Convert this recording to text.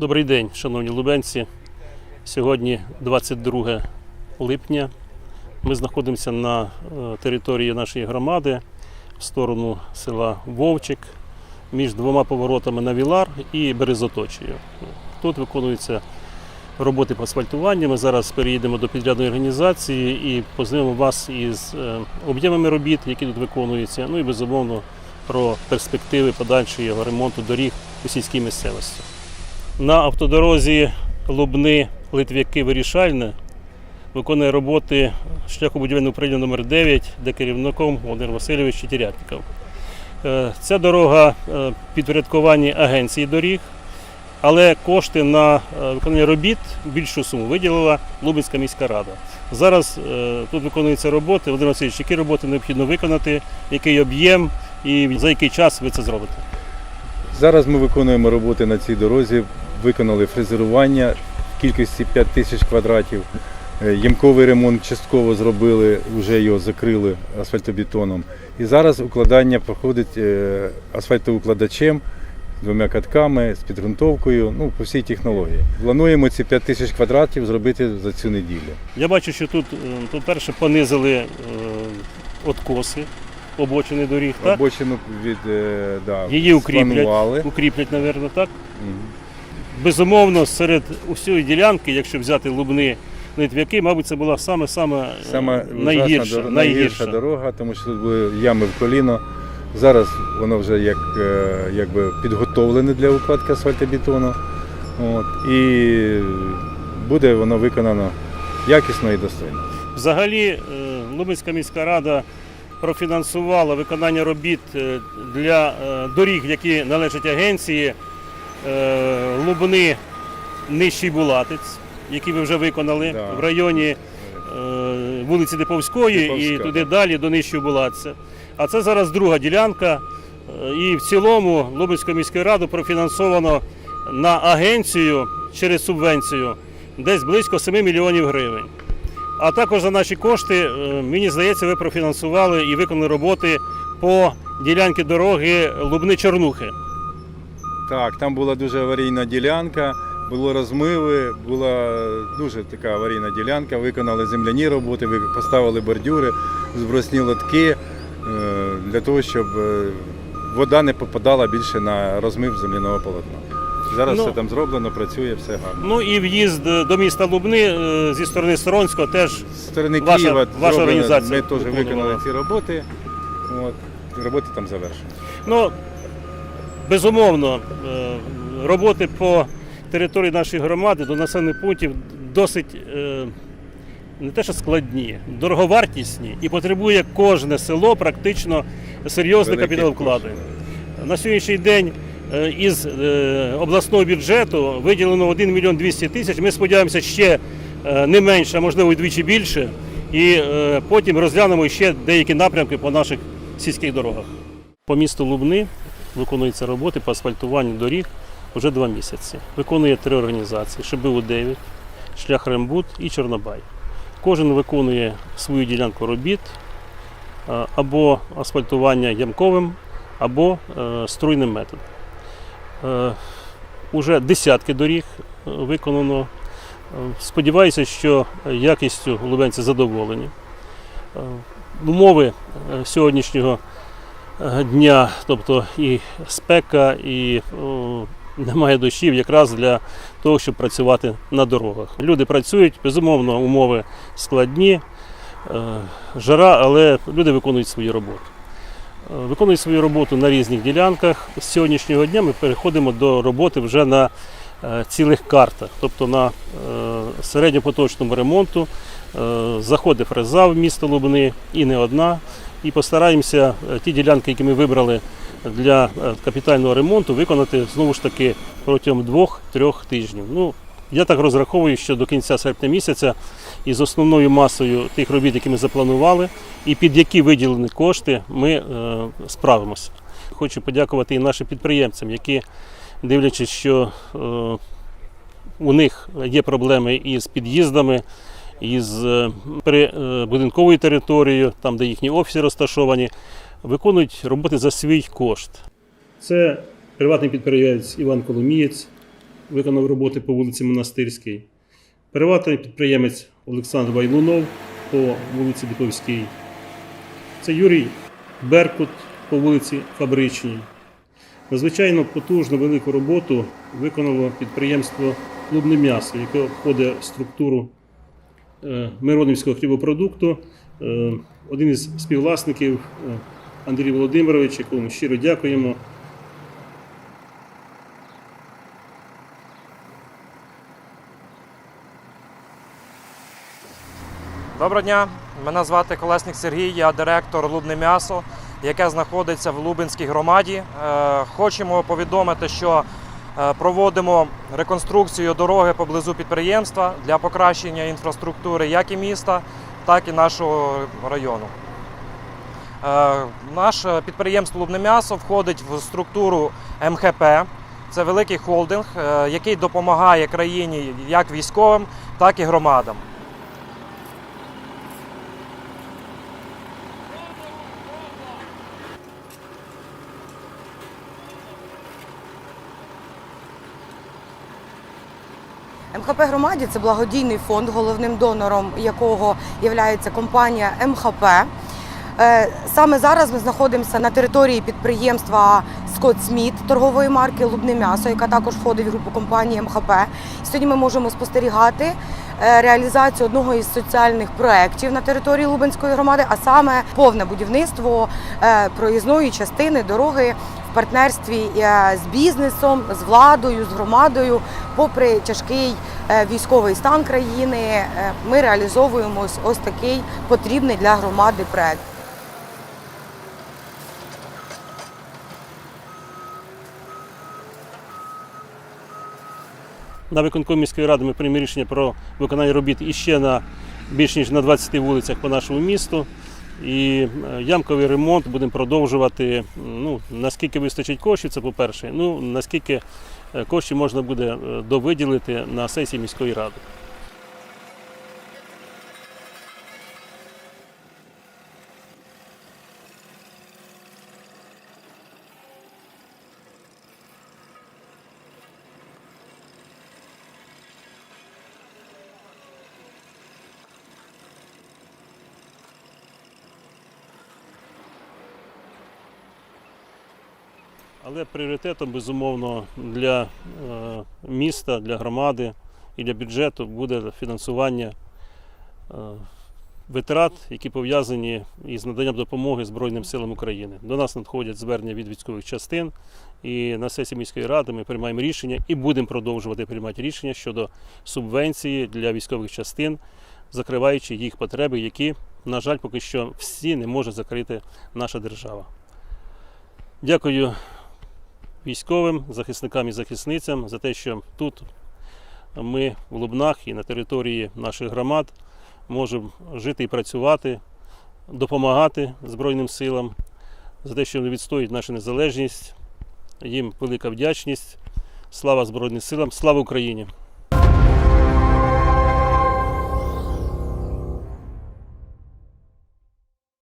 Добрий день, шановні лубенці. Сьогодні 22 липня. Ми знаходимося на е, території нашої громади в сторону села Вовчик між двома поворотами на Вілар і Березоточію. Тут виконуються роботи по асфальтуванню. Ми зараз переїдемо до підрядної організації і познайомимо вас із е, об'ємами робіт, які тут виконуються, ну і безумовно про перспективи подальшого ремонту доріг у сільській місцевості. На автодорозі Лубни Литвяки Вирішальне виконує роботи шляхобудівельного управління номер 9 де керівником Володимир Васильович Тірятников. Е, Ця дорога е, підпорядковані агенції доріг, але кошти на е, виконання робіт більшу суму виділила Лубенська міська рада. Зараз тут виконуються роботи. Володимир Васильович, які роботи необхідно виконати, який об'єм і за який час ви це зробите? Зараз ми виконуємо роботи на цій дорозі, виконали фрезерування в кількості 5 тисяч квадратів. Е, Ямковий ремонт частково зробили, вже його закрили асфальтобетоном. І зараз укладання проходить е, асфальтоукладачем, двома катками, з підґрунтовкою, ну, по всій технології. Плануємо ці 5 тисяч квадратів зробити за цю неділю. Я бачу, що тут, е, тут перше понизили е, откоси обочини доріг. Обочину від е, да, Її укріплять. Укріплять, мабуть, так? Мгм. Безумовно, серед усієї ділянки, якщо взяти лубни Литвяки, мабуть, це була саме-саме е, Саме найгірша, ужасна найгірша. найгірша дорога, тому що тут були ями в коліно. Зараз воно вже як, е, якби підготовлене для укладки асфальтобетону. От, і буде воно виконано якісно і достойно. Взагалі, е, Лубенська міська рада профінансувала виконання робіт е, для е, доріг, які належать агенції е, Лубни Нижчий Булатець, які ви вже виконали Да. в районі е, вулиці Диповської і туди так. далі до Нижчого Булатця. А це зараз друга ділянка. е, І в цілому Лубенською міською радою профінансовано на агенцію через субвенцію десь близько 7 мільйонів гривень. А також за наші кошти, е, мені здається, ви профінансували і виконали роботи по ділянці дороги Лубни-Чорнухи. Так, там була дуже аварійна ділянка, було розмиви, була дуже така аварійна ділянка. Виконали земляні роботи, поставили бордюри, збросні лотки е, для того, щоб е, вода не попадала більше на розмив земляного полотна. Зараз Ну, все там зроблено, працює, все гарно. Ну і в'їзд до міста Лубни е, зі сторони Сторонського теж З сторони Ваша- Києва ваша організація ми теж виконали ці роботи. От, роботи там завершені. Ну, безумовно, е, роботи по території нашої громади до населених пунктів досить е, не те, що складні, дороговартісні і потребує кожне село практично серйозних капіталовкладень. На сьогоднішній день е, із обласного бюджету виділено 1 мільйон 200 тисяч. Ми сподіваємося, ще не менше, а можливо і двічі більше. І потім розглянемо ще деякі напрямки по наших сільських дорогах. По місту Лубни виконуються роботи по асфальтуванню доріг вже два місяці. Виконує три організації: ШБУ-9, Шлях Рембут і Чорнобай. Кожен виконує свою ділянку робіт або асфальтування ямковим, або е, струйним методом. Е, Уже десятки доріг е, виконано. Сподіваюся, що якістю лубенці задоволені. Умови сьогоднішнього дня, тобто і спека, і о, немає дощів якраз для того, щоб працювати на дорогах. Люди працюють, безумовно, умови складні, е, жара, але люди виконують свою роботу. Е, Виконують свою роботу на різних ділянках. З сьогоднішнього дня ми переходимо до роботи вже на е, цілих картах, тобто на середньопоточному ремонту. Заходить фреза в місто Лубни і не одна. І постараємося е, ті ділянки, які ми вибрали для е, капітального ремонту, виконати знову ж таки протягом двох-трьох тижнів. Ну, я так розраховую, що до кінця серпня місяця із основною масою тих робіт, які ми запланували, і під які виділені кошти, ми е, справимося. Хочу подякувати і нашим підприємцям, які, дивлячись, що у них є проблеми із під'їздами, із е, прибудинковою територією, там, де їхні офіси розташовані, виконують роботи за свій кошт. Це приватний підприємець Іван Коломієць, виконав роботи по вулиці Монастирській. Приватний підприємець Олександр Вайлунов по вулиці Диковській. Це Юрій Беркут по вулиці Фабричній. Надзвичайно потужну велику роботу виконало підприємство Клубне м'ясо, яке входить в структуру е, Миронівського хлібопродукту. Е, Один із співвласників е, Андрій Володимирович, якому щиро дякуємо. Доброго дня, мене звати Колесник Сергій, я директор Лубне м'ясо, яке знаходиться в Лубенській громаді. Е, Хочемо повідомити, що е, проводимо реконструкцію дороги поблизу підприємства для покращення інфраструктури як і міста, так і нашого району. Е, Наше підприємство Лубне м'ясо входить в структуру МХП. Це великий холдинг, е, який допомагає країні як військовим, так і громадам. МХП громаді це благодійний фонд, головним донором якого є компанія МХП. Е, Саме зараз ми знаходимося на території підприємства Скотт Сміт торгової марки Лубне м'ясо, яка також входить в групу компанії МХП. Сьогодні ми можемо спостерігати е, реалізацію одного із соціальних проєктів на території Лубенської громади, а саме повне будівництво е, проїзної частини дороги партнерстві е, з бізнесом, з владою, з громадою. Попри тяжкий е, військовий стан країни, е, ми реалізовуємо ось- такий потрібний для громади проект. На виконкомі міської ради ми прийняли рішення про виконання робіт іще на більш ніж на 20 вулицях по нашому місту. І е, ямковий ремонт будемо продовжувати. Ну, наскільки вистачить коштів, це по-перше. Ну, наскільки е, коштів можна буде е, довиділити на сесії міської ради. Але пріоритетом, безумовно, для е, міста, для громади і для бюджету буде фінансування е, витрат, які пов'язані із наданням допомоги Збройним силам України. До нас надходять звернення від військових частин, і на сесії міської ради ми приймаємо рішення і будемо продовжувати приймати рішення щодо субвенції для військових частин, закриваючи їх потреби, які, на жаль, поки що всі не може закрити наша держава. Дякую військовим, захисникам і захисницям за те, що тут ми в Лубнах і на території наших громад можемо жити і працювати, допомагати Збройним силам, за те, що вони відстоюють нашу незалежність. Їм велика вдячність. Слава Збройним силам, слава Україні!